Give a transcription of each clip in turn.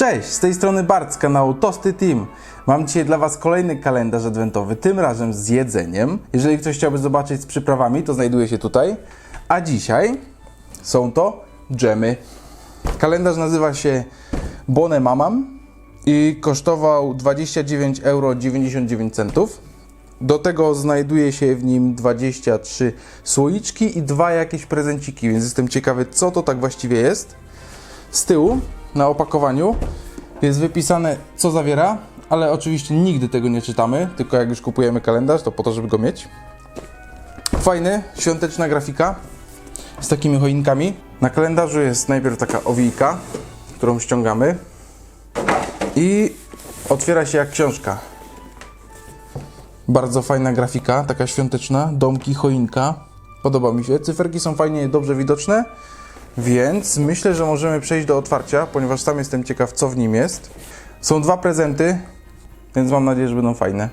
Cześć, z tej strony Bart z kanału Tosty Team. Mam dzisiaj dla Was kolejny kalendarz adwentowy, tym razem z jedzeniem. Jeżeli ktoś chciałby zobaczyć z przyprawami, to znajduje się tutaj. A dzisiaj są to dżemy. Kalendarz nazywa się Bone Mamam i kosztował 29,99 euro. Do tego znajduje się w nim 23 słoiczki i dwa jakieś prezenciki, więc jestem ciekawy, co to tak właściwie jest. Z tyłu na opakowaniu jest wypisane, co zawiera, ale oczywiście nigdy tego nie czytamy, tylko jak już kupujemy kalendarz, to po to, żeby go mieć. Fajny, świąteczna grafika z takimi choinkami. Na kalendarzu jest najpierw taka owijka, którą ściągamy i otwiera się jak książka. Bardzo fajna grafika, taka świąteczna, domki, choinka. Podoba mi się. Cyferki są fajnie, dobrze widoczne, więc myślę, że możemy przejść do otwarcia, ponieważ sam jestem ciekaw, co w nim jest. Są dwa prezenty, więc mam nadzieję, że będą fajne.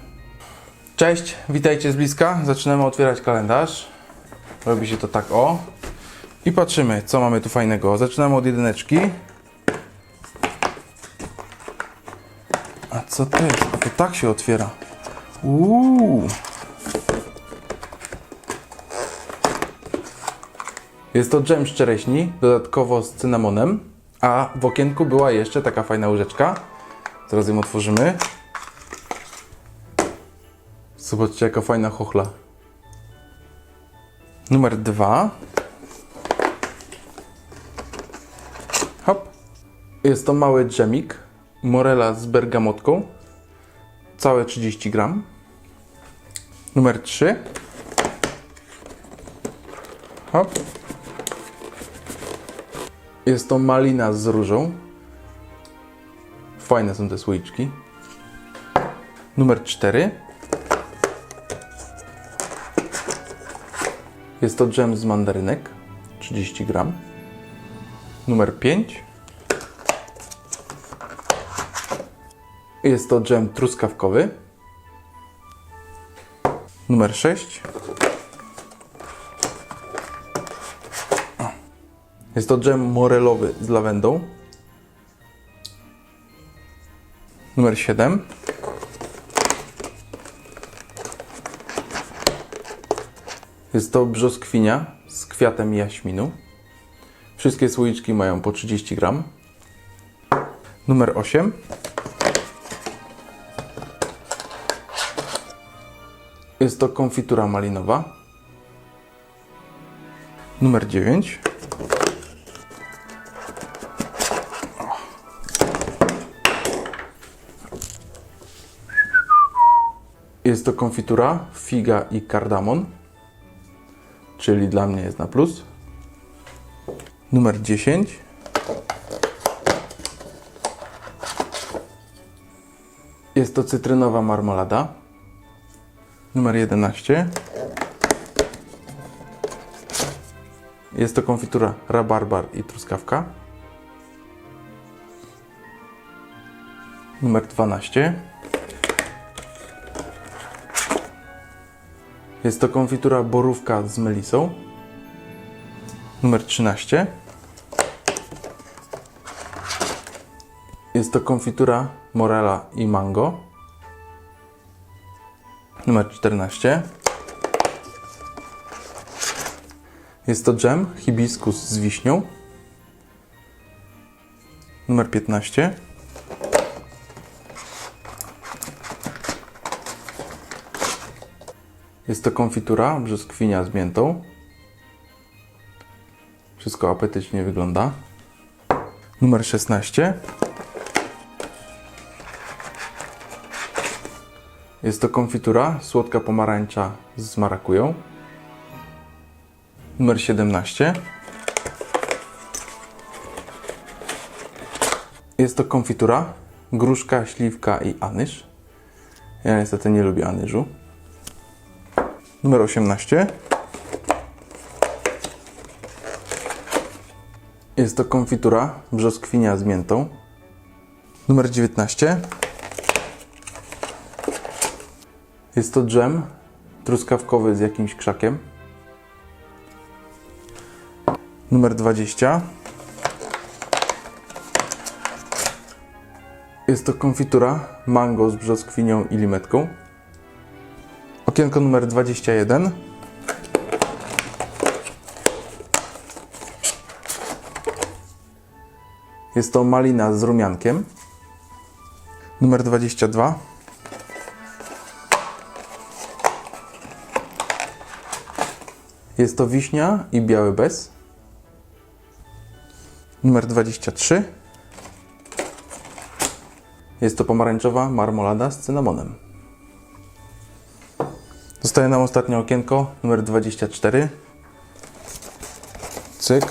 Cześć, witajcie z bliska. Zaczynamy otwierać kalendarz. Robi się to tak o. I patrzymy, co mamy tu fajnego. Zaczynamy od jedyneczki. A co to jest? A to tak się otwiera. Uuu. Jest to dżem z czereśni, dodatkowo z cynamonem, a w okienku była jeszcze taka fajna łyżeczka. Zaraz ją otworzymy. Zobaczcie, jaka fajna chochla. Numer dwa. Hop. Jest to mały dżemik. Morela z bergamotką. Całe 30 gram. Numer 3. Hop. Jest to malina z różą. Fajne są te słoiczki. Numer 4. Jest to dżem z mandarynek. 30 gram. Numer 5. Jest to dżem truskawkowy. Numer 6. Jest to dżem morelowy z lawendą. Numer 7. Jest to brzoskwinia z kwiatem jaśminu. Wszystkie słoiczki mają po 30 gram. Numer 8. Jest to konfitura malinowa. Numer 9. Jest to konfitura figa i kardamon, czyli dla mnie jest na plus. Numer 10. Jest to cytrynowa marmolada. Numer 11. Jest to konfitura rabarbar i truskawka. Numer 12. Jest to konfitura borówka z melisą. Numer 13. Jest to konfitura morela i mango. Numer 14. Jest to dżem hibiskus z wiśnią. Numer 15. Jest to konfitura brzoskwinia z miętą. Wszystko apetycznie wygląda. Numer 16. Jest to konfitura słodka pomarańcza z marakują. Numer 17. Jest to konfitura gruszka, śliwka i anyż. Ja niestety nie lubię anyżu. Numer 18. Jest to konfitura brzoskwinia z miętą. Numer 19. Jest to dżem truskawkowy z jakimś krzakiem. Numer 20. Jest to konfitura mango z brzoskwinią i limetką. Okienko numer 21. Jest to malina z rumiankiem. Numer 22. Jest to wiśnia i biały bez. Numer 23. Jest to pomarańczowa marmolada z cynamonem. Zostaje nam ostatnie okienko, numer 24. Cyk.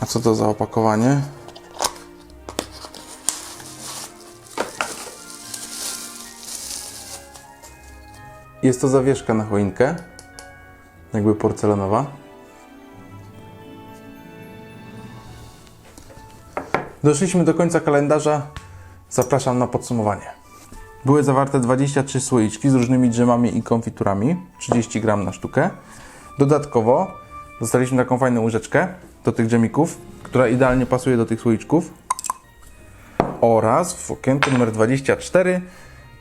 A co to za opakowanie? Jest to zawieszka na choinkę, jakby porcelanowa. Doszliśmy do końca kalendarza. Zapraszam na podsumowanie. Były zawarte 23 słoiczki z różnymi dżemami i konfiturami, 30 gram na sztukę. Dodatkowo dostaliśmy taką fajną łyżeczkę do tych dżemików, która idealnie pasuje do tych słoiczków. Oraz w okienku numer 24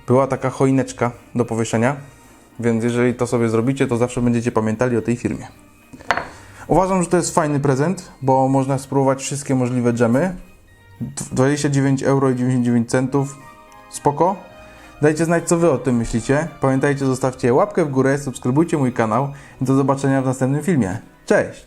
była taka choineczka do powieszenia, więc jeżeli to sobie zrobicie, to zawsze będziecie pamiętali o tej firmie. Uważam, że to jest fajny prezent, bo można spróbować wszystkie możliwe dżemy. 29 euro i 99 centów. Spoko. Dajcie znać, co Wy o tym myślicie. Pamiętajcie, zostawcie łapkę w górę, subskrybujcie mój kanał do zobaczenia w następnym filmie. Cześć!